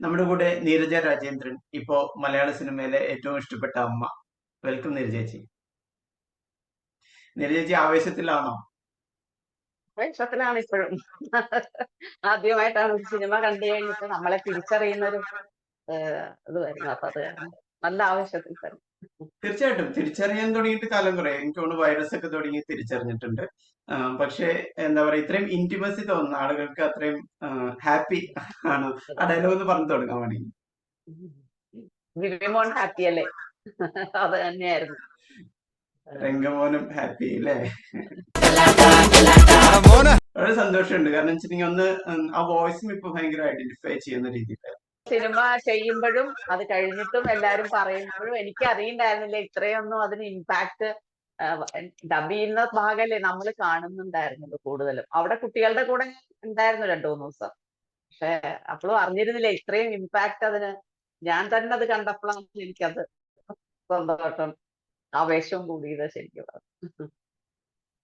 നമ്മുടെ കൂടെ നീരജ രാജേന്ദ്രൻ ഇപ്പോ മലയാള സിനിമയിലെ ഏറ്റവും ഇഷ്ടപ്പെട്ട അമ്മ. വെൽക്കം നീരജേച്ചി നീരജേച്ചി ആവേശത്തിലാണോ? ആവേശത്തിലാണ് ഇപ്പോഴും. ആദ്യമായിട്ടാണ് സിനിമ കണ്ടു കഴിഞ്ഞിട്ട് നമ്മളെ തിരിച്ചറിയുന്ന ഒരു ഇത് വരുന്നത്. അപ്പൊ അത് നല്ല ആവേശത്തിൽ തന്നെ. തീർച്ചയായിട്ടും. തിരിച്ചറിയാൻ തുടങ്ങിയിട്ട് കാലം കുറെ. എനിക്ക് തോന്നുന്നു വൈറസ് ഒക്കെ തുടങ്ങി തിരിച്ചറിഞ്ഞിട്ടുണ്ട്. പക്ഷെ എന്താ പറയാ ഇത്രയും ഇന്റിമസി തോന്നുന്ന ആളുകൾക്ക് അത്രയും ഹാപ്പി ആണ്. ആ ഡയലോഗ് ഒന്ന് പറഞ്ഞു തുടങ്ങാൻ വേണമെങ്കിൽ ഹാപ്പി അല്ലേ? അത് തന്നെയായിരുന്നു. രംഗമോനും ഹാപ്പി അല്ലേ? വളരെ സന്തോഷമുണ്ട്. കാരണം വെച്ചിട്ടുണ്ടെങ്കിൽ ഒന്ന് ആ വോയിസും ഇപ്പൊ ഭയങ്കര ഐഡന്റിഫൈ ചെയ്യുന്ന രീതിയിൽ സിനിമ ചെയ്യുമ്പോഴും അത് കഴിഞ്ഞിട്ടും എല്ലാരും പറയുമ്പോഴും എനിക്ക് അറിയണ്ടായിരുന്നില്ല. ഇത്രയൊന്നും അതിന് ഇമ്പാക്ട് ഡബ് ചെയ്യുന്ന ഭാഗമല്ലേ നമ്മൾ കാണുന്നുണ്ടായിരുന്നുള്ളൂ കൂടുതലും. അവിടെ കുട്ടികളുടെ കൂടെ ഉണ്ടായിരുന്നു രണ്ടു മൂന്ന് ദിവസം. പക്ഷെ അപ്പോഴും അറിഞ്ഞിരുന്നില്ല ഇത്രയും ഇമ്പാക്ട് അതിന്. ഞാൻ തന്നെ അത് കണ്ടപ്പോഴാണ് എനിക്കത് സ്വന്തമായിട്ടും ആവേശവും കൂടിയത് ശരിക്കും.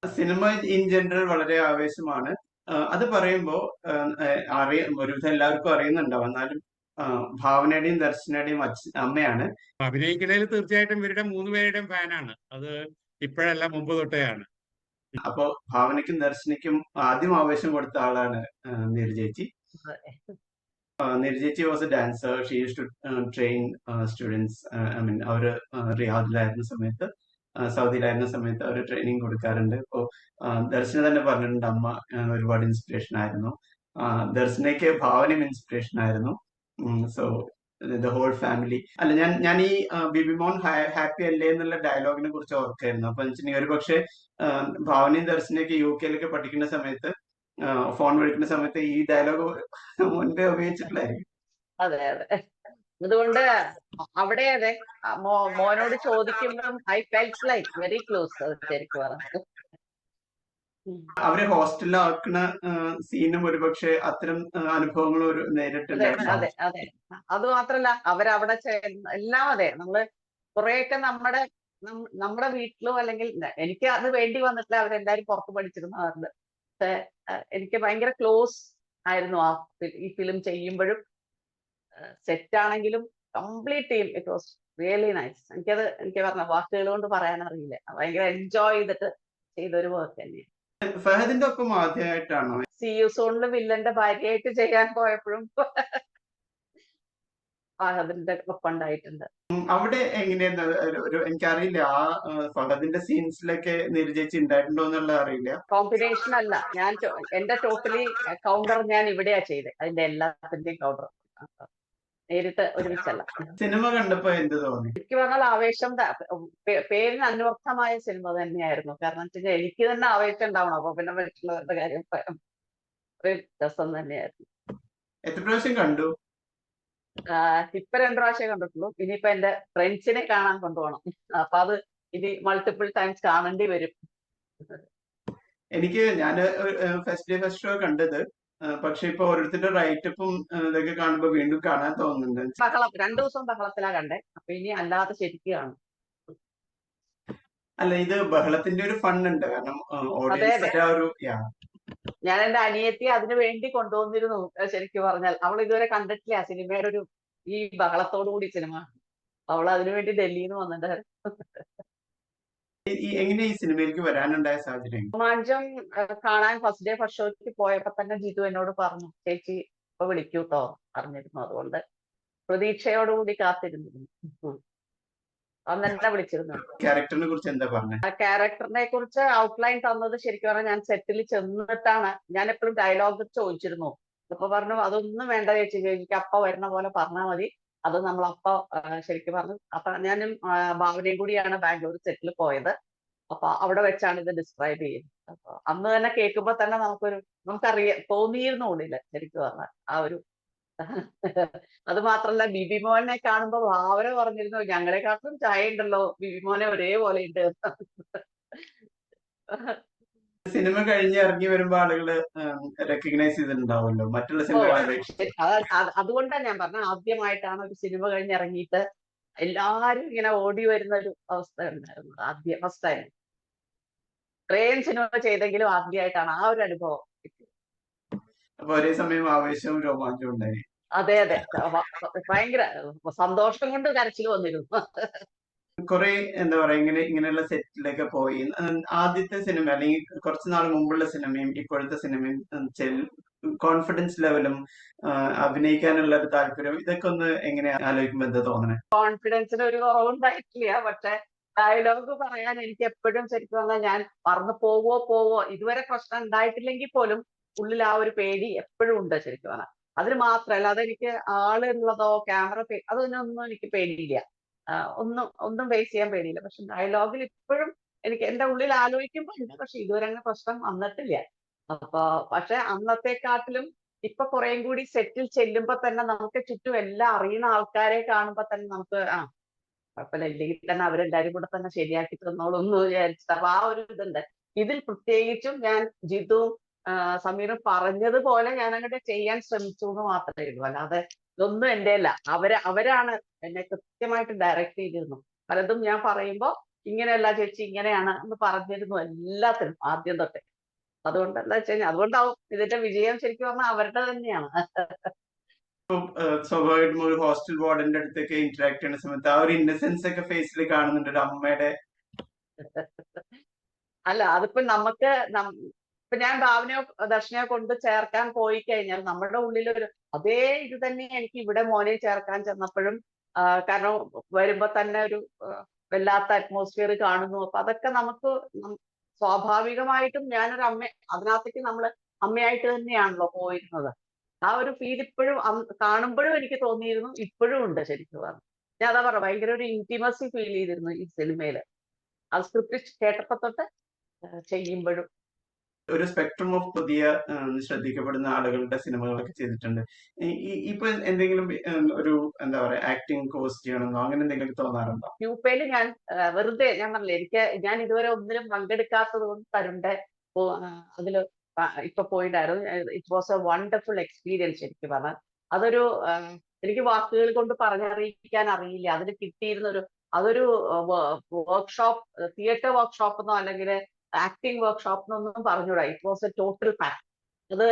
സിനിമ ഇൻ ജനറൽ വളരെ ആവേശമാണ്. അത് പറയുമ്പോ അറിയ ഒരുവിധം എല്ലാവർക്കും അറിയുന്നുണ്ടാവും. എന്നാലും ഭാവനയുടെയും ദർശനയുടെയും അമ്മയാണ്. അഭിനയിക്കുന്നതിൽ തീർച്ചയായിട്ടും ഇവരുടെ മൂന്ന് പേരുടെയും ഫാനാണ് അത് ഇപ്പോഴല്ല മുമ്പ് തൊട്ടേയാണ് അപ്പോ ഭാവനയ്ക്കും ദർശനയ്ക്കും ആദ്യം ആവേശം കൊടുത്ത ആളാണ് ആ, നീരു ചേച്ചി. നീരു ചേച്ചി was a dancer she use to train students I mean അവർ റിയാദിലായിരുന്ന സമയത്ത് സൗദിയിലായിരുന്ന സമയത്ത് അവർ ട്രെയിനിങ് കൊടുക്കാറുണ്ട്. ഇപ്പോ ദർശന തന്നെ പറഞ്ഞിട്ടുണ്ട് അമ്മ ഒരുപാട് ഇൻസ്പിറേഷൻ ആയിരുന്നു. ദർശനയ്ക്ക് ഭാവനയും ഇൻസ്പിറേഷൻ ആയിരുന്നു. സോ ദ ഹോൾ ഫാമിലി അല്ല ഞാൻ ഞാൻ ഈ ബിബിമോൻ ഹാപ്പി അല്ലേ എന്നുള്ള ഡയലോഗിനെ കുറിച്ച് ഓർക്കായിരുന്നു. അപ്പൊ വെച്ചിട്ടുണ്ടെങ്കിൽ ഒരു പക്ഷേ ഭാവനയും ദർശനയൊക്കെ യു കെയിലൊക്കെ പഠിക്കുന്ന സമയത്ത് ഫോൺ വിളിക്കുന്ന സമയത്ത് ഈ ഡയലോഗ് മുൻപേ ഉപയോഗിച്ചിട്ടുള്ളായിരിക്കും അതെ അതെ. അതുകൊണ്ട് അവിടെ അതെ മോനോട് ചോദിക്കുമ്പം I felt like very close ശരിക്കും പറഞ്ഞു അവരെ ഹോസ്റ്റലിലാക്കുന്ന സീനും ഒരുപക്ഷെ അത്തരം അനുഭവങ്ങൾ ഒരു അതെ അതെ അതെ. അത് മാത്രല്ല അവരവിടെ എല്ലാം അതെ. നമ്മൾ കുറെയൊക്കെ നമ്മുടെ നമ്മുടെ വീട്ടിലും അല്ലെങ്കിൽ എനിക്ക് അത് വേണ്ടി വന്നിട്ടില്ല. അവരെല്ലാരും പുറത്ത് പഠിച്ചിരുന്നവരുണ്ട് പക്ഷെ എനിക്ക് ഭയങ്കര ക്ലോസ് ആയിരുന്നു ആ ഈ ഫിലിം ചെയ്യുമ്പോഴും. സെറ്റ് ആണെങ്കിലും കംപ്ലീറ്റ് ചെയ്യും ഇറ്റ് വാസ് റിയലി നൈസ്. എനിക്കത് എനിക്ക് പറഞ്ഞ വാക്കുകൾ കൊണ്ട് പറയാൻ അറിയില്ല ഭയങ്കര എൻജോയ് ചെയ്തിട്ട് ചെയ്തൊരു വർക്ക് തന്നെയാണ്. ഫഹദിന്റെ ഒപ്പം ആദ്യമായിട്ടാണോ? സി യു സോണിൽ വില്ലന്റെ ഭാര്യയായിട്ട് ചെയ്യാൻ പോയപ്പോഴും ഫഹദിന്റെ ഒപ്പം ഉണ്ടായിട്ടുണ്ട്. അവിടെ എങ്ങനെയാ ഒരു- എനിക്കറിയില്ല. ആ ഫഹദിന്റെ സീൻസിലൊക്കെ നിരുചേച്ചി ഉണ്ടായിട്ടുണ്ടോ എന്നുള്ള അറിയില്ല. കോമ്പിനേഷൻ അല്ല. ഞാൻ എന്റെ ടോട്ടലി കൗണ്ടർ ഞാൻ ഇവിടെയാ ചെയ്തത് അതിന്റെ എല്ലാത്തിന്റെയും കൗണ്ടർ നേരിട്ട് ഒരുമിച്ചല്ല. സിനിമ കണ്ടപ്പോ എന്ത് തോന്നി? എനിക്ക് പറഞ്ഞാൽ ആവേശം പേരിന് അന്വർത്ഥമായ സിനിമ തന്നെയായിരുന്നു. കാരണം വെച്ച് കഴിഞ്ഞാൽ എനിക്ക് തന്നെ ആവേശം ഉണ്ടാവണം. അപ്പൊ പിന്നെ മറ്റുള്ളവരുടെ കാര്യം രസം തന്നെയായിരുന്നു. എത്ര പ്രാവശ്യം കണ്ടു? ഇപ്പൊ രണ്ടു പ്രാവശ്യം കണ്ടിട്ടുള്ളൂ. ഇനിയിപ്പൊ എന്റെ ഫ്രണ്ട്സിനെ കാണാൻ കൊണ്ടുപോകണം. അപ്പൊ അത് ഇനി മൾട്ടിപ്പിൾ ടൈംസ് കാണേണ്ടി വരും. എനിക്ക് ഞാൻ ഫസ്റ്റ് ഡേ ഫസ്റ്റ് ഷോ കണ്ടത് പക്ഷെ ഇപ്പൊ ഓരോരുത്തരുടെ റൈറ്റപ്പും ഇതൊക്കെ കാണുമ്പോ വീണ്ടും കാണാൻ തോന്നുന്നുണ്ട്. ബഹളം രണ്ടു ദിവസം ബഹളത്തിലാ കണ്ടേ. അപ്പൊ ഇനി അല്ലാതെ ശരിക്കും കാണും. അല്ല ഇത് ബഹളത്തിന്റെ ഒരു ഫണ്ട് ഉണ്ട്. കാരണം ഓഡിയൻസ് ഓഡിയൻസിന്റെ ഒരു ഞാൻ എന്റെ അനിയത്തി അതിനു വേണ്ടി കൊണ്ടുവന്നിരുന്നു ശരിക്കും പറഞ്ഞാൽ. അവൾ ഇതുവരെ കണ്ടിട്ടില്ല. സിനിമയുടെ ഒരു ഈ ബഹളത്തോടു കൂടി സിനിമ. അവൾ അതിനു വേണ്ടി ഡൽഹിയിൽ നിന്ന് വന്നിട്ടുണ്ടായിരുന്നു എങ്ങനെ ഈ സിനിമയിലേക്ക് വരാനുണ്ടായ സാഹചര്യം? രോമാഞ്ചം കാണാൻ ഫസ്റ്റ് ഡേ ഫസ്റ്റ് ഷോയ്ക്ക് പോയപ്പോ തന്നെ ജിതു എന്നോട് പറഞ്ഞു ചേച്ചി ഇപ്പൊ വിളിക്കൂട്ടോ പറഞ്ഞിരുന്നു. അതുകൊണ്ട് പ്രതീക്ഷയോടുകൂടി കാത്തിരുന്നിരുന്നു. അന്ന് എന്നെ വിളിച്ചിരുന്നു. ക്യാരക്ടറിനെ കുറിച്ച് എന്താ പറഞ്ഞത് ആ ക്യാരക്ടറിനെ കുറിച്ച് ഔട്ട്ലൈൻ തന്നത് ശരിക്കും പറഞ്ഞാൽ ഞാൻ സെറ്റിൽ ചെന്നിട്ടാണ്. ഞാൻ എപ്പോഴും ഡയലോഗ് ചോദിച്ചിരുന്നു. അപ്പൊ പറഞ്ഞു അതൊന്നും വേണ്ട ചേച്ചി എനിക്ക് അപ്പ വരുന്ന പോലെ പറഞ്ഞാൽ മതി. അത് ആ, ശരിക്കും പറഞ്ഞു അപ്പൊ ഞാനും ഭാവനയും കൂടിയാണ് ബാംഗ്ലൂർ സെറ്റിൽ പോയത്. അപ്പൊ അവിടെ വെച്ചാണ് ഇത് ഡിസ്ക്രൈബ് ചെയ്യുന്നത് അപ്പൊ അന്ന് തന്നെ കേൾക്കുമ്പോ തന്നെ നമുക്കൊരു നമുക്കറിയ തോന്നിയിരുന്നു ഉള്ളിൽ ശരിക്കും പറഞ്ഞാൽ ആ ഒരു അത് മാത്രല്ല ബിബി മോനെ കാണുമ്പോ ഭാവന പറഞ്ഞിരുന്നു ഞങ്ങളെക്കാട്ടിലും ചായ ഉണ്ടല്ലോ ബിബി മോനെ ഒരേപോലെ ഉണ്ട്. സിനിമ കഴിഞ്ഞ് ഇറങ്ങി വരുമ്പോ ആളുകൾ റെക്കഗ്നൈസ് ചെയ്തിട്ടുണ്ടാവുമല്ലോ. മറ്റുള്ള സിനിമ അതുകൊണ്ടാണ് ഞാൻ പറഞ്ഞത്. ആദ്യമായിട്ടാണ് ഒരു സിനിമ കഴിഞ്ഞ് ഇറങ്ങിയിട്ട് എല്ലാരും ഇങ്ങനെ ഓടി വരുന്ന ഒരു അവസ്ഥ ഉണ്ടായിരുന്നു. ആദ്യ ഫസ്റ്റ് ടൈം ഇത്രയും സിനിമ ചെയ്തെങ്കിലും ആദ്യമായിട്ടാണ് ആ ഒരു അനുഭവം അപ്പൊ ഒരേ സമയം ആവേശവും രോമാഞ്ചവും ഉണ്ടായി. അതെ അതെ. ഭയങ്കര സന്തോഷം കൊണ്ട് കരച്ചിൽ വന്നിരുന്നു. കുറെ എന്താ പറയാ ഇങ്ങനെ ഇങ്ങനെയുള്ള സെറ്റിലൊക്കെ പോയി. ആദ്യത്തെ സിനിമ അല്ലെങ്കിൽ കുറച്ച് നാൾ മുമ്പുള്ള സിനിമയും ഇപ്പോഴത്തെ സിനിമയും കോൺഫിഡൻസ് ലെവലും അഭിനയിക്കാനുള്ള ഒരു താല്പര്യം ഇതൊക്കെ ഒന്ന് എങ്ങനെ ആലോചിക്കുമ്പോ എന്താ തോന്നണേ? കോൺഫിഡൻസിന് ഒരു കുറവുണ്ടായിട്ടില്ല പക്ഷെ ഡയലോഗ് പറയാൻ എനിക്ക് എപ്പോഴും ശരിക്കും പറഞ്ഞാൽ ഞാൻ പറഞ്ഞു പോവോ പോവോ ഇതുവരെ പ്രശ്നം ഉണ്ടായിട്ടില്ലെങ്കിൽ പോലും ഉള്ളിൽ ആ ഒരു പേടി എപ്പോഴും ഉണ്ട് ശരിക്കും പറഞ്ഞാൽ അതിന് മാത്രമല്ല അതെനിക്ക് ആളുള്ളതോ ക്യാമറ അതൊന്നും എനിക്ക് പേടിയില്ല. ഒന്നും ഒന്നും ഫേസ് ചെയ്യാൻ പേടിയില്ല. പക്ഷെ ഡയലോഗിൽ ഇപ്പോഴും എനിക്ക് എന്റെ ഉള്ളിൽ ആലോചിക്കുമ്പോൾ ഉണ്ട്. പക്ഷെ ഇതുവരെ അങ്ങനെ പ്രശ്നം വന്നിട്ടില്ല. അപ്പൊ പക്ഷെ അന്നത്തെക്കാട്ടിലും ഇപ്പൊ കുറേം കൂടി സെറ്റിൽ ചെല്ലുമ്പോ തന്നെ നമുക്ക് ചുറ്റും എല്ലാം അറിയുന്ന ആൾക്കാരെ കാണുമ്പോ തന്നെ നമുക്ക് ആ കുഴപ്പമില്ല. ഇല്ലെങ്കിൽ തന്നെ അവരെല്ലാരും കൂടെ തന്നെ ശരിയാക്കി തന്നോളും എന്ന് വിചാരിച്ചിട്ട്. അപ്പൊ ആ ഒരു ഇതുണ്ട്. ഇതിൽ പ്രത്യേകിച്ചും ഞാൻ ജിതു സമീറും പറഞ്ഞതുപോലെ ഞാൻ അങ്ങോട്ട് ചെയ്യാൻ ശ്രമിച്ചു എന്ന് മാത്രമേ ഉള്ളൂ. അല്ലാതെ ഇതൊന്നും എന്റെ അല്ല. അവർ അവരാണ് എന്നെ കൃത്യമായിട്ട് ഡയറക്റ്റ് ചെയ്തിരുന്നു. പലതും ഞാൻ പറയുമ്പോ ഇങ്ങനെയല്ല ചേച്ചി ഇങ്ങനെയാണ് എന്ന് പറഞ്ഞിരുന്നു എല്ലാത്തിനും ആദ്യം തൊട്ടേ. അതുകൊണ്ട് എന്താ വെച്ച് കഴിഞ്ഞാൽ അതുകൊണ്ടാവും ഇതിന്റെ വിജയം ശരിക്കും പറഞ്ഞാൽ അവരുടെ തന്നെയാണ്. സ്വാഭാവികമായിട്ടും ഒരു ഹോസ്റ്റൽ വാർഡന്റെ അടുത്തൊക്കെ ഇന്ററാക്ട് ചെയ്യുന്ന സമയത്ത് ആ ഒരു ഇന്നസെൻസ് ഒക്കെ ഫേസിൽ കാണുന്നുണ്ട് ഒരു അമ്മയുടെ. അല്ല അതിപ്പോ നമുക്ക് ഇപ്പൊ ഞാൻ ഭാവനയോ ദർശനയോ കൊണ്ട് ചേർക്കാൻ പോയി കഴിഞ്ഞാൽ നമ്മുടെ ഉള്ളിലൊരു അതേ ഇത് തന്നെ എനിക്ക് ഇവിടെ മോനെ ചേർക്കാൻ ചെന്നപ്പോഴും കാരണം വരുമ്പോ തന്നെ ഒരു വല്ലാത്ത അറ്റ്മോസ്ഫിയർ കാണുന്നു. അപ്പൊ അതൊക്കെ നമുക്ക് സ്വാഭാവികമായിട്ടും ഞാനൊരു അമ്മ അതിനകത്തേക്ക് നമ്മൾ അമ്മയായിട്ട് തന്നെയാണല്ലോ പോയിരുന്നത്. ആ ഒരു ഫീൽ ഇപ്പോഴും കാണുമ്പോഴും എനിക്ക് തോന്നിയിരുന്നു ഇപ്പോഴും ഉണ്ട് ശരിക്കും പറഞ്ഞു. ഞാൻ അതാ പറഞ്ഞു ഭയങ്കര ഒരു ഇന്റിമസി ഫീൽ ചെയ്തിരുന്നു ഈ സിനിമയിൽ. ആ സ്ക്രിപ്റ്റ് കേട്ടപ്പോ തൊട്ട് ചെയ്യുമ്പോഴും. ഒരു സ്പെക്ട്രം ഓഫ് പുതിയ ശ്രദ്ധിക്കപ്പെടുന്ന ആളുകളുടെ സിനിമകളൊക്കെ ചെയ്തിട്ടുണ്ട്. ഇപ്പൊ എന്തെങ്കിലും ഒരു എന്താ പറയാ ആക്ടിങ് കോഴ്സ് ചെയ്യണമെന്നോ അങ്ങനെ എന്തെങ്കിലും തോന്നാറുണ്ടോ? ക്യൂപ്പയിൽ ഞാൻ വെറുതെ ഞാൻ പറഞ്ഞില്ല എനിക്ക് ഞാൻ ഇതുവരെ ഒന്നിലും പങ്കെടുക്കാത്തത് കൊണ്ട് തരുണ്ട്. അതിൽ ഇപ്പൊ പോയിട്ടായിരുന്നു it was a wonderful experience എനിക്ക് പറഞ്ഞാൽ അതൊരു എനിക്ക് വാക്കുകൾ കൊണ്ട് പറഞ്ഞറിയിക്കാൻ അറിയില്ല. അതിന് കിട്ടിയിരുന്ന ഒരു അതൊരു വർക്ക്ഷോപ്പ് തിയേറ്റർ വർക്ക്ഷോപ്പ് എന്നോ അല്ലെങ്കിൽ ആക്ടിങ് വർക്ക്ഷോപ്പ് എന്നൊന്നും പറഞ്ഞൂടാ it was a total pack അത്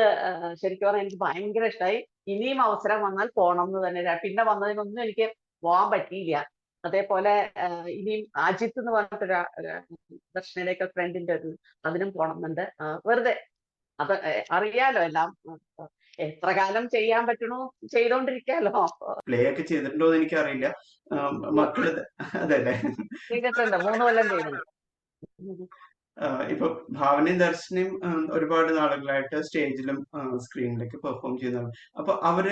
ശരിക്കും പറഞ്ഞാൽ എനിക്ക് ഭയങ്കര ഇഷ്ടമായി ഇനിയും അവസരം വന്നാൽ പോകണം എന്ന് തന്നെ പിന്നെ വന്നതിനൊന്നും എനിക്ക് പോകാൻ പറ്റിയില്ല. അതേപോലെ ഇനിയും അജിത്ത് എന്ന് പറഞ്ഞിട്ടൊരു ദർശനയിലേക്ക് ഫ്രണ്ടിന്റെ ഒരു അതിനും പോണമെന്നുണ്ട് വെറുതെ. അത് അറിയാലോ എല്ലാം. എത്ര കാലം ചെയ്യാൻ പറ്റണോ ചെയ്തോണ്ടിരിക്കാലോ? പ്ലേ ഒക്കെ ചെയ്തിട്ടുണ്ടോ എന്ന് എനിക്കറിയില്ല. മക്കൾ അതെ ചെയ്തിട്ടുണ്ട്. മൂന്ന് കൊല്ലം ചെയ്തിട്ടുണ്ട് ഇപ്പൊ ഭാവനയും ദർശനയും ഒരുപാട് നാളുകളായിട്ട് സ്റ്റേജിലും സ്ക്രീനിലൊക്കെ പെർഫോം ചെയ്യുന്നതാണ്. അപ്പൊ അവർ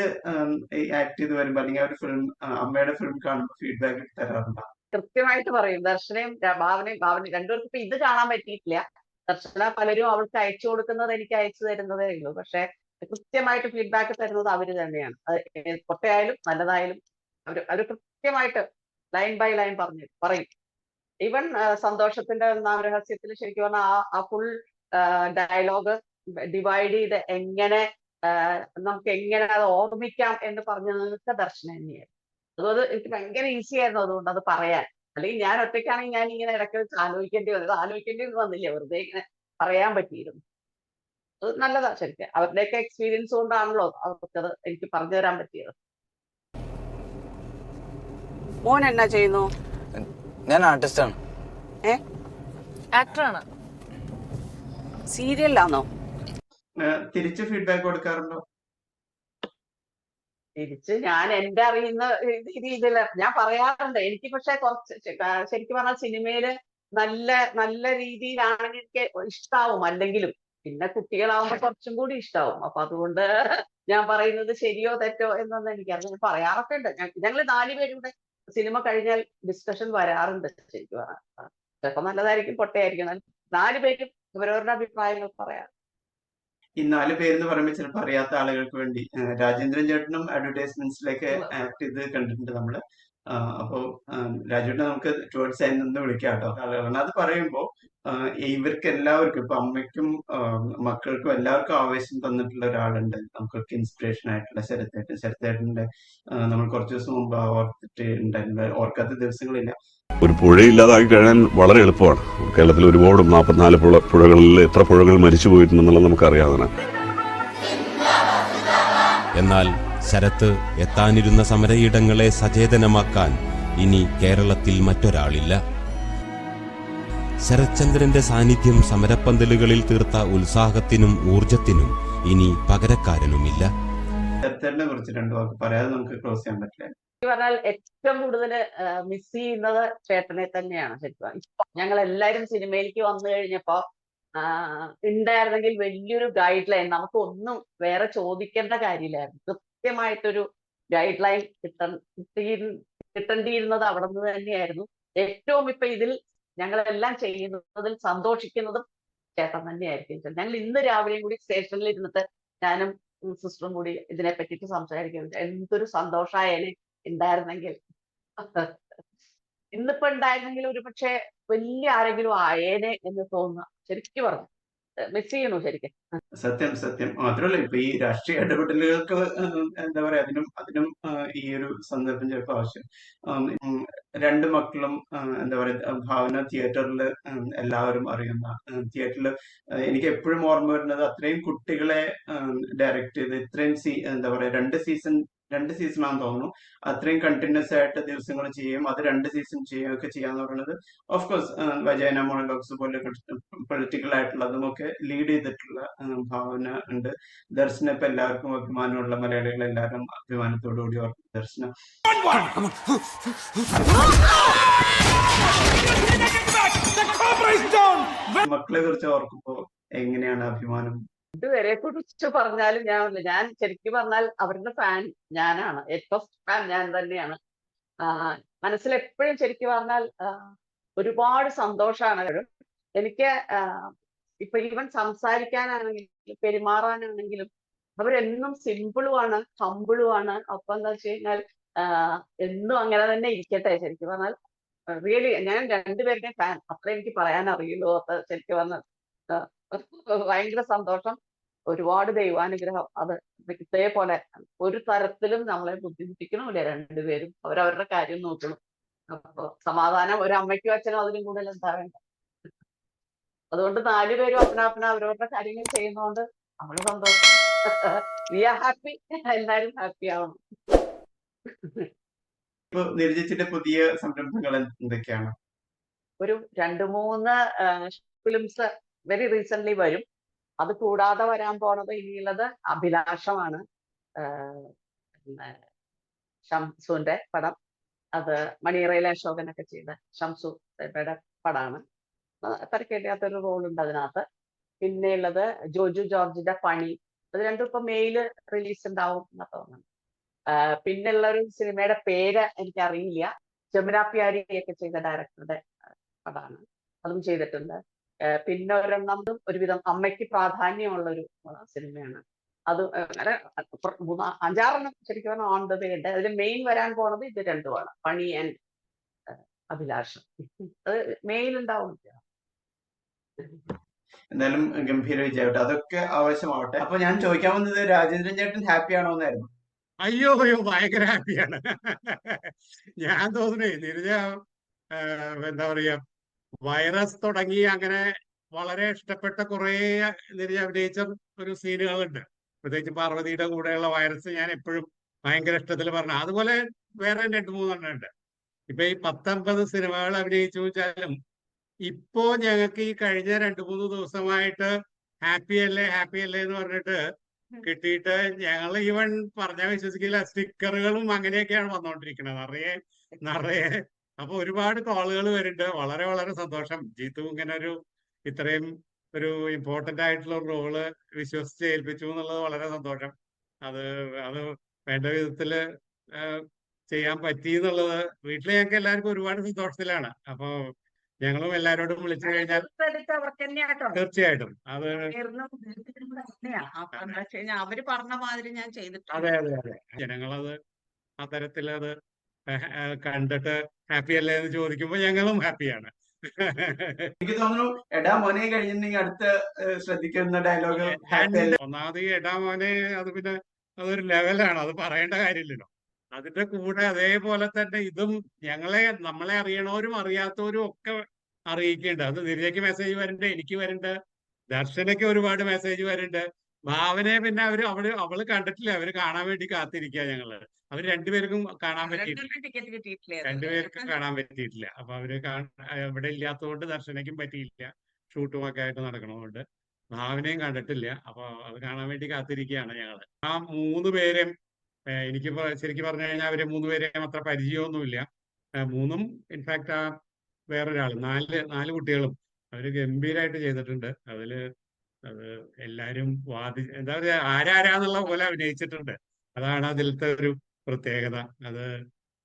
ആക്ട് ചെയ്ത് വരുമ്പോ അല്ലെങ്കിൽ അവർ ഫിലിം അമ്മയുടെ ഫിലിം കാണുമ്പോൾ ഫീഡ്ബാക്ക് തരാറുണ്ടോ? കൃത്യമായിട്ട് പറയും. ദർശനയും ഭാവനയും ഭാവനയും രണ്ടുപേർക്കും ഇപ്പൊ ഇത് കാണാൻ പറ്റിയിട്ടില്ല. ദർശന പലരും അവൾക്ക് അയച്ചു കൊടുക്കുന്നത് എനിക്ക് അയച്ചു തരുന്നതേ ഉള്ളൂ. പക്ഷെ കൃത്യമായിട്ട് ഫീഡ്ബാക്ക് തരുന്നത് അവർ തന്നെയാണ്. പൊട്ടയായാലും നല്ലതായാലും അവർ അവർ കൃത്യമായിട്ട് ലൈൻ ബൈ ലൈൻ പറഞ്ഞു പറയും. ഈവൻ സന്തോഷത്തിന്റെ ഒന്നാം രഹസ്യത്തിൽ ശരിക്കും പറഞ്ഞാൽ ആ ആ ഫുൾ ഡയലോഗ് ഡിവൈഡ് ചെയ്ത് എങ്ങനെ നമുക്ക് എങ്ങനെ അത് ഓർമ്മിക്കാം എന്ന് പറഞ്ഞതൊക്കെ ദർശനം തന്നെയായിരുന്നു. അതുകൊണ്ട് എനിക്ക് ഭയങ്കര ഈസി ആയിരുന്നു അതുകൊണ്ട് അത് പറയാൻ. അല്ലെങ്കിൽ ഞാൻ ഒറ്റയ്ക്കാണെങ്കിൽ ഞാൻ ഇങ്ങനെ ഇടയ്ക്ക് ആലോചിക്കേണ്ടി വന്നത് ആലോചിക്കേണ്ടി ഒന്നും വന്നില്ല? വെറുതെ ഇങ്ങനെ പറയാൻ പറ്റിയിരുന്നു. അത് നല്ലതാ ശരിക്കും. അവരുടെയൊക്കെ എക്സ്പീരിയൻസ് കൊണ്ടാണല്ലോ അവർക്കത് എനിക്ക് പറഞ്ഞു തരാൻ പറ്റിയത്. മോൻ എന്നാ ചെയ്യുന്നു? ഞാൻ ആർട്ടിസ്റ്റാണ് ഏ? ആക്ടറാണ് സീരിയലാണോ തിരിച്ച് ഫീഡ്ബാക്ക് കൊടുക്കാറുണ്ടോ? തിരിച്ച് ഞാൻ എന്റെ അറിയുന്ന രീതിയിൽ ഞാൻ പറയാറുണ്ട്. എനിക്ക് പക്ഷെ കുറച്ച് ശരിക്കും പറഞ്ഞാൽ സിനിമയിൽ നല്ല നല്ല രീതിയിലാണെങ്കിൽ എനിക്ക് ഇഷ്ടാവും അല്ലെങ്കിലും. പിന്നെ കുട്ടികളാവുമ്പോ കുറച്ചും കൂടി ഇഷ്ടാവും. അപ്പൊ അതുകൊണ്ട് ഞാൻ പറയുന്നത് ശരിയോ തെറ്റോ എന്നൊന്നും എനിക്കറിയാം ഞാൻ പറയാറൊക്കെ ഉണ്ട്. ഞങ്ങൾ നാലുപേരും കൂടെ സിനിമ കഴിഞ്ഞാൽ ഡിസ്കഷൻ വരാറുണ്ട് ശരിക്കും. നല്ലതായിരിക്കും പൊട്ടയായിരിക്കും. നാല് പേരും ഇവരവരുടെ അഭിപ്രായങ്ങൾ പറയാം. ഈ നാല് പേരെന്ന് പറയുമ്പോൾ ചിലപ്പോൾ അറിയാത്ത ആളുകൾക്ക് വേണ്ടി രാജേന്ദ്രൻ ചേട്ടനും അഡ്വർടൈസ്മെന്റ്സിലേക്ക് ആക്ട് ചെയ്ത് കണ്ടിട്ടുണ്ട് നമ്മൾ. ആഹ് അപ്പോ രാജുവിനെ നമുക്ക് ടുവേർഡ്സ് എൻഡ് നിന്ന് വിളിക്കാം കേട്ടോ. കാരണം അത് പറയുമ്പോൾ ഇവർക്ക് എല്ലാവർക്കും ഇപ്പൊ അമ്മയ്ക്കും മക്കൾക്കും എല്ലാവർക്കും ആവേശം തന്നിട്ടുള്ള ഒരാളുണ്ട്. നമുക്കൊക്കെ ഇൻസ്പിറേഷൻ ആയിട്ടുള്ള ശരത്തേട്ടൻ. ശരത്തേട്ടന്റെ നമ്മൾ കുറച്ച് ദിവസം മുമ്പ് ഓർത്തിട്ട് ഉണ്ടായിരുന്നു ഓർക്കാത്ത ദിവസങ്ങളില്ല. ഒരു പുഴയില്ലാതാക്കി കഴിയാൻ വളരെ എളുപ്പമാണ്. കേരളത്തിൽ ഒരുപാട് നാൽപ്പത്തിനാല് പുഴ പുഴകളിൽ എത്ര പുഴകൾ മരിച്ചു പോയിട്ടുണ്ടെന്നുള്ളത് നമുക്കറിയാവുന്നതാണ്. എന്നാൽ ശരത്ത് എത്താനിരുന്ന സമരയിടങ്ങളെ സചേതനമാക്കാൻ ഇനി കേരളത്തിൽ മറ്റൊരാളില്ല. ശരത്ചന്ദ്രന്റെ സാന്നിധ്യം സമരപ്പന്തലുകളിൽ തീർത്ത ഉത്സാഹത്തിനും ഊർജത്തിനും ഇനി പകരക്കാരനുമില്ല. കുറിച്ച് രണ്ടു വാക്ക് പറയാതെ നമുക്ക് ക്ലോസ് ചെയ്യാൻ പറ്റില്ല. പറഞ്ഞാൽ ഏറ്റവും കൂടുതൽ മിസ് ചെയ്യുന്നത് ചേട്ടനെ തന്നെയാണ് ശരിക്കും. ഞങ്ങൾ എല്ലാവരും സിനിമയിലേക്ക് വന്നു കഴിഞ്ഞപ്പോ ഉണ്ടായിരുന്നെങ്കിൽ വലിയൊരു ഗൈഡ് ലൈൻ നമുക്ക് ഒന്നും വേറെ ചോദിക്കേണ്ട കാര്യമില്ലായിരുന്നു. കൃത്യമായിട്ടൊരു ഗൈഡ് ലൈൻ കിട്ട കിട്ടി- കിട്ടേണ്ടിയിരുന്നത് അവിടെ നിന്ന് തന്നെയായിരുന്നു. ഏറ്റവും ഇപ്പൊ ഇതിൽ ഞങ്ങളെല്ലാം ചെയ്യുന്നതിൽ സന്തോഷിക്കുന്നതും ചേട്ടൻ തന്നെയായിരിക്കും. ഞങ്ങൾ ഇന്ന് രാവിലെയും കൂടി സ്റ്റേഷനിൽ ഇരുന്നിട്ട് ഞാനും സിസ്റ്ററും കൂടി ഇതിനെ പറ്റിയിട്ട് സംസാരിക്കുന്നത് എന്തൊരു സന്തോഷമായാലും ഉണ്ടായിരുന്നെങ്കിൽ ഇന്നിപ്പോ ഉണ്ടായിരുന്നെങ്കിൽ ഒരു പക്ഷെ വലിയ ആരെങ്കിലും ആയേനെ എന്ന് തോന്നുക. ശരിക്കും പറഞ്ഞു. മിസ് ചെയ്യുന്നു ശരിക്കും? സത്യം സത്യം. മാത്രമല്ല ഇപ്പൊ ഈ രാഷ്ട്രീയ ഇടപെടലുകൾക്ക് എന്താ പറയാ അതിനും അതിനും ഈ ഒരു സന്ദർഭം ചിലപ്പോൾ ആവശ്യം. രണ്ട് മക്കളും എന്താ പറയാ ഭാവന തിയേറ്ററിൽ എല്ലാവരും അറിയുന്ന തിയേറ്ററിൽ എനിക്ക് എപ്പോഴും ഓർമ്മ വരുന്നത് അത്രയും കുട്ടികളെ ഡയറക്റ്റ് ചെയ്ത് ഇത്രയും സീ എന്താ പറയാ രണ്ട് സീസൺ രണ്ട് സീസണാന്ന് തോന്നുന്നു. അത്രയും കണ്ടിന്യൂസ് ആയിട്ട് ദിവസങ്ങൾ ചെയ്യും അത് രണ്ട് സീസൺ ചെയ്യുകയൊക്കെ ചെയ്യാന്ന് പറയുന്നത് ഓഫ് കോഴ്സ് വജൈന മോണോലോഗ്സ് പോലെ പൊളിറ്റിക്കൽ ആയിട്ടുള്ളതും ഒക്കെ ലീഡ് ചെയ്തിട്ടുള്ള ഭാവന ഉണ്ട്. ദർശന ഇപ്പൊ എല്ലാവർക്കും അഭിമാനമുള്ള മലയാളികൾ എല്ലാവരും അഭിമാനത്തോടു കൂടി ഓർക്കും. ദർശനം. മക്കളെ കുറിച്ച് ഓർക്കുമ്പോ എങ്ങനെയാണ് അഭിമാനം? ഇതുവരെ കുറിച്ച് പറഞ്ഞാലും ഞാൻ ഞാൻ ശരിക്കും പറഞ്ഞാൽ അവരുടെ ഫാൻ ഞാനാണ്. ഏറ്റവും ഫാൻ ഞാൻ തന്നെയാണ്. മനസ്സിൽ എപ്പോഴും ശരിക്കും പറഞ്ഞാൽ ഒരുപാട് സന്തോഷമാണ് എനിക്ക് ഇപ്പൊ ഈവൻ സംസാരിക്കാനാണെങ്കിലും പെരുമാറാനാണെങ്കിലും അവരെന്നും സിമ്പിളുമാണ് ഹമ്പിളുമാണ് ഒപ്പം എന്താ വെച്ച് കഴിഞ്ഞാൽ എന്നും അങ്ങനെ തന്നെ ഇരിക്കട്ടെ ശരിക്കും പറഞ്ഞാൽ. റിയലി ഞാൻ രണ്ടുപേരുടെയും ഫാൻ അത്ര എനിക്ക് പറയാൻ അറിയുള്ളൂ അപ്പൊ ശരിക്കും പറഞ്ഞാൽ ഭയങ്കര സന്തോഷം. ഒരുപാട് ദൈവാനുഗ്രഹം. അത് ഇതേപോലെ ഒരു തരത്തിലും നമ്മളെ ബുദ്ധിമുട്ടിക്കണമില്ല രണ്ടുപേരും. അവരവരുടെ കാര്യം നോക്കണം. അപ്പൊ സമാധാനം ഒരു അമ്മയ്ക്കും അച്ഛനും അതിലും കൂടുതൽ എന്താ വേണ്ട? അതുകൊണ്ട് നാലുപേരും അപ്പനാപ്പന അവരവരുടെ കാര്യങ്ങൾ ചെയ്യുന്നതുകൊണ്ട് നമ്മൾ സന്തോഷം. വി ആർ ഹാപ്പി എല്ലാരും ഹാപ്പി ആവണം. നിർജിച്ചിന്റെ പുതിയ സംരംഭങ്ങൾ എന്തൊക്കെയാണ്? ഒരു രണ്ടു മൂന്ന് ഫിലിംസ് വെരി റീസെന്റ് വരും. അത് കൂടാതെ വരാൻ പോണത് ഇനിയുള്ളത് അഭിലാഷമാണ്. ഷംസുവിന്റെ പടം. അത് മണിയറയിലെ അശോകനൊക്കെ ചെയ്ത ഷംസു സേബയുടെ പടമാണ്. തിരക്കേണ്ടാത്തൊരു റോൾ ഉണ്ട് അതിനകത്ത്. പിന്നെ ഉള്ളത് ജോജു ജോർജിന്റെ പണി. അത് രണ്ടും ഇപ്പൊ മെയിൽ റിലീസ് ഉണ്ടാവും എന്നാ തോന്നുന്നു. പിന്നെ പിന്നെയുള്ള ഒരു സിനിമയുടെ പേര് എനിക്ക് അറിയില്ല ജമുന പ്യാരിയൊക്കെ ചെയ്ത ഡയറക്ടറുടെ പടമാണ്. അതും ചെയ്തിട്ടുണ്ട്. പിന്നെ ഒരെണ്ണതും ഒരുവിധം അമ്മയ്ക്ക് പ്രാധാന്യമുള്ള ഒരു സിനിമയാണ്. അത് അങ്ങനെ അഞ്ചാറെണ്ണം ശരിക്കും പറഞ്ഞാൽ ഓൺ ദ വേ ഉണ്ട്. അതിൽ മെയിൻ വരാൻ പോണത് ഇത് രണ്ടുമാണ്. പണി ആൻഡ് അഭിലാഷം. അത് മെയിൻ ഉണ്ടാവും. എന്തായാലും ഗംഭീര വിജയമാവട്ടെ. അതൊക്കെ ആവശ്യമാവട്ടെ. അപ്പൊ ഞാൻ ചോദിക്കാൻ വന്നത് രാജേന്ദ്രൻ ചേട്ടൻ ഹാപ്പി ആണോ എന്നായിരുന്നു? അയ്യോ അയ്യോ ഭയങ്കര ഹാപ്പിയാണ്. ഞാൻ തോന്നുന്നേ നിരജ എന്താ പറയാ വൈറസ് തുടങ്ങി അങ്ങനെ വളരെ ഇഷ്ടപ്പെട്ട കുറേ നിരജ അഭിനയിച്ച ഒരു സീനുകളുണ്ട്. പ്രത്യേകിച്ച് പാർവതിയുടെ കൂടെയുള്ള വൈറസ് ഞാൻ എപ്പോഴും ഭയങ്കര ഇഷ്ടത്തിൽ പറഞ്ഞു. അതുപോലെ വേറെ രണ്ട് മൂന്നെണ്ണം ഉണ്ട്. ഇപ്പൊ ഈ പത്തൊമ്പത് സിനിമകൾ അഭിനയിച്ചു വെച്ചാലും ഇപ്പോ ഞങ്ങൾക്ക് ഈ കഴിഞ്ഞ രണ്ട് മൂന്ന് ദിവസമായിട്ട് ഹാപ്പി അല്ലേ ഹാപ്പി അല്ലേ എന്ന് പറഞ്ഞിട്ട് കിട്ടിയിട്ട് ഞങ്ങൾ ഈവൻ പറഞ്ഞാൽ വിശ്വസിക്കില്ല സ്റ്റിക്കറുകളും അങ്ങനെയൊക്കെയാണ് വന്നുകൊണ്ടിരിക്കുന്നത്. നിറയെ നിറയെ അപ്പൊ ഒരുപാട് കോളുകൾ വരുന്നുണ്ട് വളരെ വളരെ സന്തോഷം. ജീത്തു ഇങ്ങനെ ഒരു ഇത്രയും ഒരു ഇമ്പോർട്ടന്റ് ആയിട്ടുള്ള റോൾ വിശ്വസിച്ച് ഏൽപ്പിച്ചു എന്നുള്ളത് വളരെ സന്തോഷം. അത് അത് വേണ്ട വിധത്തിൽ ചെയ്യാൻ പറ്റി എന്നുള്ളത് വീട്ടിലെ ഞങ്ങൾക്ക് എല്ലാവർക്കും ഒരുപാട് സന്തോഷത്തിലാണ്. അപ്പൊ ഞങ്ങളും എല്ലാരോടും വിളിച്ചു കഴിഞ്ഞാൽ തീർച്ചയായിട്ടും. അത് അവർ പറഞ്ഞ മാതിരി ഞാൻ ചെയ്തിട്ടുണ്ട്. അതെ അതെ അതെ. ജനങ്ങളത് ആ കണ്ടിട്ട് ഹാപ്പി അല്ലേ എന്ന് ചോദിക്കുമ്പോൾ ഞങ്ങളും ഹാപ്പിയാണ് എനിക്ക് തോന്നുന്നു എടാ മോനെ കഴിഞ്ഞിട്ടുണ്ടെങ്കിൽ അടുത്ത ശ്രദ്ധിക്കുന്ന ഡയലോഗ് ഒന്നാമത് ഈ എടാ മോനെ അത് പിന്നെ അതൊരു ലെവലാണ് അത് പറയേണ്ട കാര്യമില്ലല്ലോ. അതിന്റെ കൂടെ അതേപോലെ തന്നെ ഇതും ഞങ്ങളെ നമ്മളെ അറിയണവരും അറിയാത്തവരും ഒക്കെ അറിയിക്കേണ്ടത് അത് നിരജയ്ക്ക് മെസ്സേജ് വരണ്ട് എനിക്ക് വരണ്ട് ദർശനയ്ക്ക് ഒരുപാട് മെസ്സേജ് വരുന്നുണ്ട്. ഭാവനയെ പിന്നെ അവർ അവൾ അവൾ കണ്ടിട്ടില്ല? അവർ കാണാൻ വേണ്ടി കാത്തിരിക്കുക ഞങ്ങൾ. അവർ രണ്ടുപേർക്കും കാണാൻ പറ്റിയിട്ടില്ല. രണ്ടുപേർക്കും കാണാൻ പറ്റിയിട്ടില്ല. അപ്പൊ അവർ അവിടെ ഇവിടെ ഇല്ലാത്തതുകൊണ്ട് ദർശനയ്ക്കും പറ്റിയില്ല. ഷൂട്ടും ഒക്കെ ആയിട്ട് നടക്കണതുകൊണ്ട് ഭാവനയും കണ്ടിട്ടില്ല. അപ്പൊ അത് കാണാൻ വേണ്ടി കാത്തിരിക്കുകയാണ് ഞങ്ങൾ. ആ മൂന്ന് പേരും എനിക്ക് ശരിക്കും പറഞ്ഞു കഴിഞ്ഞാൽ അവരെ മൂന്ന് പേരെയും അത്ര പരിചയമൊന്നുമില്ല. മൂന്നും ഇൻഫാക്ട് ആ വേറൊരാൾ നാല് നാല് കുട്ടികളും. അവർ ഗംഭീരമായിട്ട് ചെയ്തിട്ടുണ്ട്. അതിൽ അത് എല്ലാരും വാദി എന്താ പറയാ ആരാരാന്നുള്ള പോലെ അഭിനയിച്ചിട്ടുണ്ട്. അതാണ് അതിലത്തെ ഒരു പ്രത്യേകത. അത്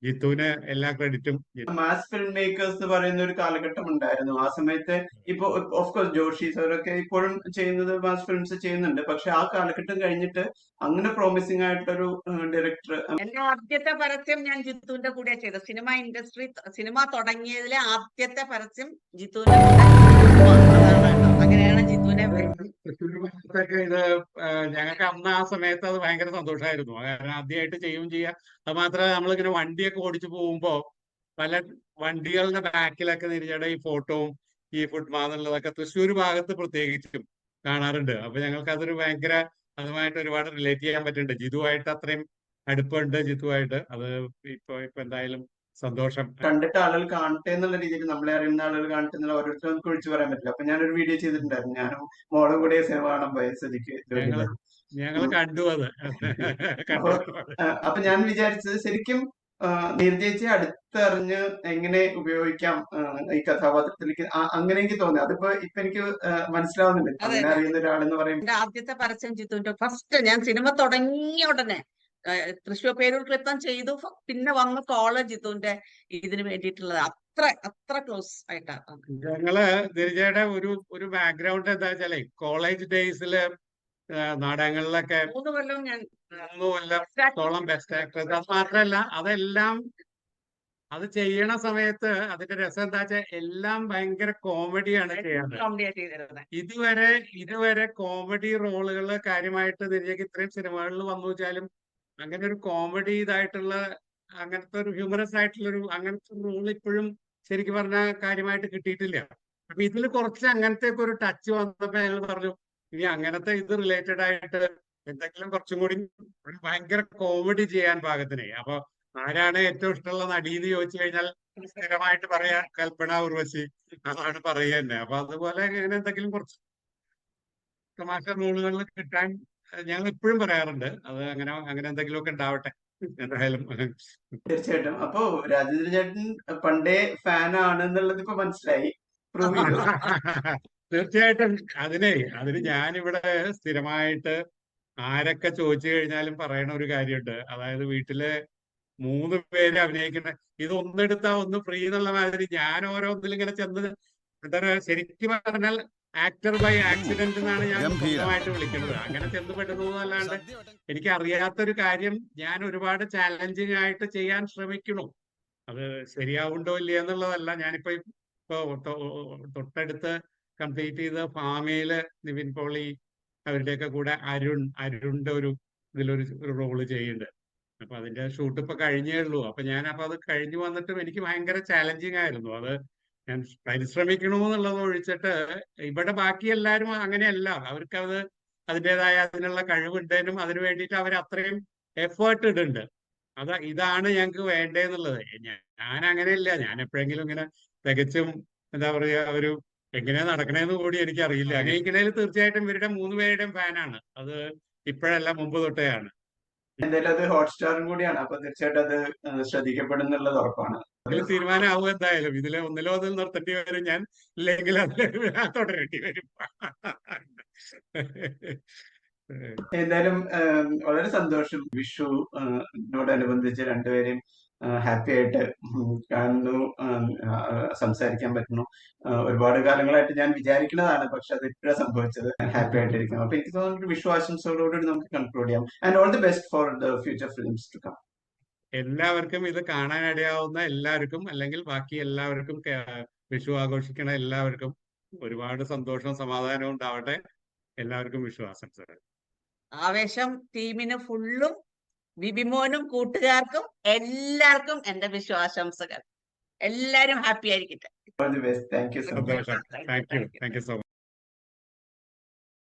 ജിത്തുവിന് എല്ലാ ക്രെഡിറ്റും മാസ് ഫിലിം മേക്കേഴ്സ് എന്ന് പറയുന്ന ഒരു കാലഘട്ടം ഉണ്ടായിരുന്നു. ആ സമയത്ത് ഇപ്പൊ ഓഫ്കോഴ്സ് ജോഷി സാറൊക്കെ ഇപ്പോഴും ചെയ്യുന്നത് മാസ് ഫിലിംസ് ചെയ്യുന്നുണ്ട്. പക്ഷെ ആ കാലഘട്ടം കഴിഞ്ഞിട്ട് അങ്ങനെ പ്രോമിസിംഗ് ആയിട്ടൊരു ഡയറക്ടർ എന്റെ ആദ്യത്തെ പരസ്യം ഞാൻ ജിത്തുവിന്റെ കൂടെ ചെയ്തത് സിനിമ ഇൻഡസ്ട്രി സിനിമ തുടങ്ങിയതിലെ ആദ്യത്തെ പരസ്യം ജിത്തുവിന്റെ കൂടെ അങ്ങനെയാണ് തൃശ്ശൂർ ഇത് ഞങ്ങൾക്ക് അന്ന് ആ സമയത്ത് അത് ഭയങ്കര സന്തോഷമായിരുന്നു കാരണം ആദ്യമായിട്ട് ചെയ്യും ചെയ്യാം. അത് മാത്രമല്ല നമ്മളിങ്ങനെ വണ്ടിയൊക്കെ ഓടിച്ചു പോകുമ്പോ പല വണ്ടികളുടെ ബാക്കിലൊക്കെ നിരിച്ചയുടെ ഈ ഫോട്ടോവും ഈ ഫുഡ് ഫുട്മാന്നുള്ളതൊക്കെ തൃശ്ശൂർ ഭാഗത്ത് പ്രത്യേകിച്ചും കാണാറുണ്ട്. അപ്പൊ ഞങ്ങൾക്ക് അതൊരു ഭയങ്കര അതുമായിട്ട് ഒരുപാട് റിലേറ്റ് ചെയ്യാൻ പറ്റുന്നുണ്ട്. ജിതുവായിട്ട് അത്രയും അടുപ്പമുണ്ട് ജിത്തുവായിട്ട് അത് ഇപ്പൊ ഇപ്പൊ എന്തായാലും സന്തോഷം. കണ്ടിട്ട് ആളുകൾ കാണട്ടെ എന്നുള്ള രീതിയിൽ നമ്മളെ അറിയുന്ന ആളുകൾ കാണട്ടെ എന്നുള്ള ഓരോരുത്തരും നമുക്ക് ഒഴിച്ചു പറയാൻ പറ്റില്ല. അപ്പൊ ഞാനൊരു വീഡിയോ ചെയ്തിട്ടുണ്ടായിരുന്നു. ഞാനും മോളും കൂടെ സിനിമ കാണാൻ പോയ സ്ഥിതിക്ക്. ഞങ്ങൾ ഞങ്ങൾ കണ്ടു അത്. അപ്പൊ ഞാൻ വിചാരിച്ചത് ശരിക്കും നിർദ്ദേശിച്ച് അടുത്തറിഞ്ഞ് എങ്ങനെ ഉപയോഗിക്കാം ഈ കഥാപാത്രത്തിലേക്ക്. അങ്ങനെ എനിക്ക് തോന്നി. അതിപ്പോ ഇപ്പൊ എനിക്ക് മനസ്സിലാവുന്നുണ്ട്. അങ്ങനെ. അറിയുന്ന ഒരാളെന്ന് പറയുമ്പോൾ ആദ്യത്തെ പരസ്യം ഫസ്റ്റ് ഞാൻ സിനിമ തുടങ്ങിയ ഉടനെ തൃശ്ശൂർ പേരൂർ ക്ലിപ്പം ചെയ്തു പിന്നെ വന്ന കോളേജ് ജിത്തുവിന്റെ ഇതിന് വേണ്ടിയിട്ടുള്ളത്. അത്ര അത്ര ക്ലോസ് ആയിട്ടാണ് ഞങ്ങൾ ഗിരിജയുടെ ഒരു ഒരു ബാക്ക്ഗ്രൗണ്ട് എന്താ വെച്ചാലേ കോളേജ് ഡേയ്സിൽ നാടകങ്ങളിലൊക്കെ മൂന്ന് കൊല്ലം ഞാൻ മൂന്ന് കൊല്ലത്തോളം ബെസ്റ്റ് ആക്ട്രസ് അത് മാത്രല്ല അതെല്ലാം അത് ചെയ്യണ സമയത്ത് അതിന്റെ രസം എന്താ വെച്ചാൽ എല്ലാം ഭയങ്കര കോമഡിയാണ് ചെയ്തിരുന്നത് ഇതുവരെ ഇതുവരെ കോമഡി റോളുകൾ കാര്യമായിട്ട് നിരക്ക് ഇത്രയും സിനിമകളിൽ വന്നു വെച്ചാലും അങ്ങനെ ഒരു കോമഡി ഇതായിട്ടുള്ള അങ്ങനത്തെ ഒരു ഹ്യൂമറസ് ആയിട്ടുള്ള ഒരു അങ്ങനത്തെ റോൾ ഇപ്പോഴും ശരിക്കും പറഞ്ഞാൽ കാര്യമായിട്ട് കിട്ടിയിട്ടില്ല. അപ്പൊ ഇതിൽ കുറച്ച് അങ്ങനത്തെ ഒക്കെ ഒരു ടച്ച് വന്നപ്പോ ഞങ്ങൾ പറഞ്ഞു ഇനി അങ്ങനത്തെ ഇത് റിലേറ്റഡ് ആയിട്ട് എന്തെങ്കിലും കുറച്ചും കൂടി ഒരു ഭയങ്കര കോമഡി ചെയ്യാൻ പാകത്തിനെ. അപ്പൊ ആരാണ് ഏറ്റവും ഇഷ്ടമുള്ള നടി എന്ന് ചോദിച്ചു കഴിഞ്ഞാൽ സ്ഥിരമായിട്ട് പറയാ കൽപ്പന ഉർവശി. അതാണ് പറയുക തന്നെ. അപ്പൊ അതുപോലെ ഇങ്ങനെ എന്തെങ്കിലും കുറച്ച് തമാശ റോളുകളിൽ കിട്ടാൻ ഞങ്ങൾ ഇപ്പോഴും പറയാറുണ്ട്. അത് അങ്ങനെ അങ്ങനെ എന്തെങ്കിലുമൊക്കെ ഉണ്ടാവട്ടെ. എന്തായാലും. തീർച്ചയായിട്ടും. അപ്പോ രാജേന്ദ്ര ചേട്ടൻ പണ്ടേ ഫാൻ ആണ് എന്നുള്ളത് ഇപ്പൊ മനസ്സിലായി. തീർച്ചയായിട്ടും. അതിനെ അതിന് ഞാനിവിടെ സ്ഥിരമായിട്ട് ആരൊക്കെ ചോദിച്ചു കഴിഞ്ഞാലും പറയണ ഒരു കാര്യമുണ്ട്. അതായത് വീട്ടിൽ മൂന്ന് പേര് അഭിനയിക്കുന്ന ഇത് ഒന്നെടുത്താ ഒന്ന് ഫ്രീ എന്നുള്ള മാതിരി ഞാൻ ഓരോന്നിലും ഇങ്ങനെ ചെന്ന് എന്താ പറയാ ശരിക്കും പറഞ്ഞാൽ ആക്ടർ ബൈ ആക്സിഡന്റ് എന്നാണ് ഞാൻ സ്വന്തമായിട്ട് വിളിക്കുന്നത്. അങ്ങനെ ചെന്ന് പെടുന്നു എന്നല്ലാണ്ട് എനിക്ക് അറിയാത്തൊരു കാര്യം ഞാൻ ഒരുപാട് ചാലഞ്ചിങ് ആയിട്ട് ചെയ്യാൻ ശ്രമിക്കണു അത് ശരിയാവുണ്ടോ ഇല്ല എന്നുള്ളതല്ല. ഞാനിപ്പോ ഇപ്പൊ തൊട്ടടുത്ത് കംപ്ലീറ്റ് ചെയ്ത ഫാമയിൽ നിവിൻ പോളി അവരുടെയൊക്കെ കൂടെ അരുൺ അരുണിന്റെ ഒരു ഇതിലൊരു റോൾ ചെയ്യുന്നുണ്ട്. അപ്പൊ അതിന്റെ ഷൂട്ട് ഇപ്പൊ കഴിഞ്ഞേ ഉള്ളൂ. അപ്പൊ ഞാൻ അപ്പൊ അത് കഴിഞ്ഞു വന്നിട്ടും എനിക്ക് ഭയങ്കര ചാലഞ്ചിങ് ആയിരുന്നു. അത് ഞാൻ പരിശ്രമിക്കണമെന്നുള്ളത് ഒഴിച്ചിട്ട് ഇവിടെ ബാക്കി എല്ലാവരും അങ്ങനെയല്ല. അവർക്ക് അത് അതിന്റെതായ അതിനുള്ള കഴിവുണ്ടേനും അതിനു വേണ്ടിയിട്ട് അവർ അത്രയും എഫേർട്ട് ഇടുന്നുണ്ട്. അതാ ഇതാണ് ഞങ്ങൾക്ക് വേണ്ടതെന്നുള്ളത് ഞാൻ അങ്ങനെയല്ല. ഞാൻ എപ്പോഴെങ്കിലും ഇങ്ങനെ തികച്ചും എന്താ പറയുക ഒരു എങ്ങനെയാ നടക്കണേന്ന് കൂടി എനിക്ക് അറിയില്ല അഭിനയിക്കണേൽ തീർച്ചയായിട്ടും ഇവരുടെ മൂന്ന് പേരുടെയും ഫാനാണ് അത് ഇപ്പോഴല്ല മുമ്പ് തൊട്ടേയാണ് എന്തായാലും അത് ഹോട്ട്സ്റ്റാറും കൂടിയാണ്. അപ്പൊ തീർച്ചയായിട്ടും അത് ശ്രദ്ധിക്കപ്പെടുന്നുള്ളത് ഉറപ്പാണ്. ഇതിൽ തീരുമാനമാവും എന്തായാലും. ഇതിലെ ഒന്നിലോ അതിൽ നിർത്തേണ്ടി വരും ഞാൻ. ഇല്ലെങ്കിൽ തുടരേണ്ടി വരും. എന്തായാലും വളരെ സന്തോഷം വിഷു ആ, നോടനുബന്ധിച്ച് രണ്ടുപേരെയും ഹാപ്പി ആയിട്ട് കാണുന്നു സംസാരിക്കാൻ പറ്റുന്നു. ഒരുപാട് കാലങ്ങളായിട്ട് ഞാൻ വിചാരിക്കുന്നതാണ് പക്ഷെ അത് ഇപ്പോഴാണ് സംഭവിച്ചത്. ഹാപ്പി ആയിട്ടിരിക്കുന്നു. അപ്പൊ എനിക്ക് തോന്നുന്നു വിഷു ആശംസകളോടുകൂടി നമുക്ക് കൺക്ലൂഡ് ചെയ്യാം. And all the best for the future films to come എല്ലാവർക്കും ഇത് കാണാനിടയാവുന്ന എല്ലാവർക്കും അല്ലെങ്കിൽ ബാക്കി എല്ലാവർക്കും വിഷു ആഘോഷിക്കണ എല്ലാവർക്കും ഒരുപാട് സന്തോഷവും സമാധാനവും ഉണ്ടാവട്ടെ. എല്ലാവർക്കും വിഷു ആശംസകൾ ആവേശം ടീമിന് ഫുള്ളും ബിബിമോനും കൂട്ടുകാർക്കും എല്ലാവർക്കും എന്റെ വിശ്വാശംസകൾ. എല്ലാരും ഹാപ്പി ആയിരിക്കട്ടെ. Thank you so much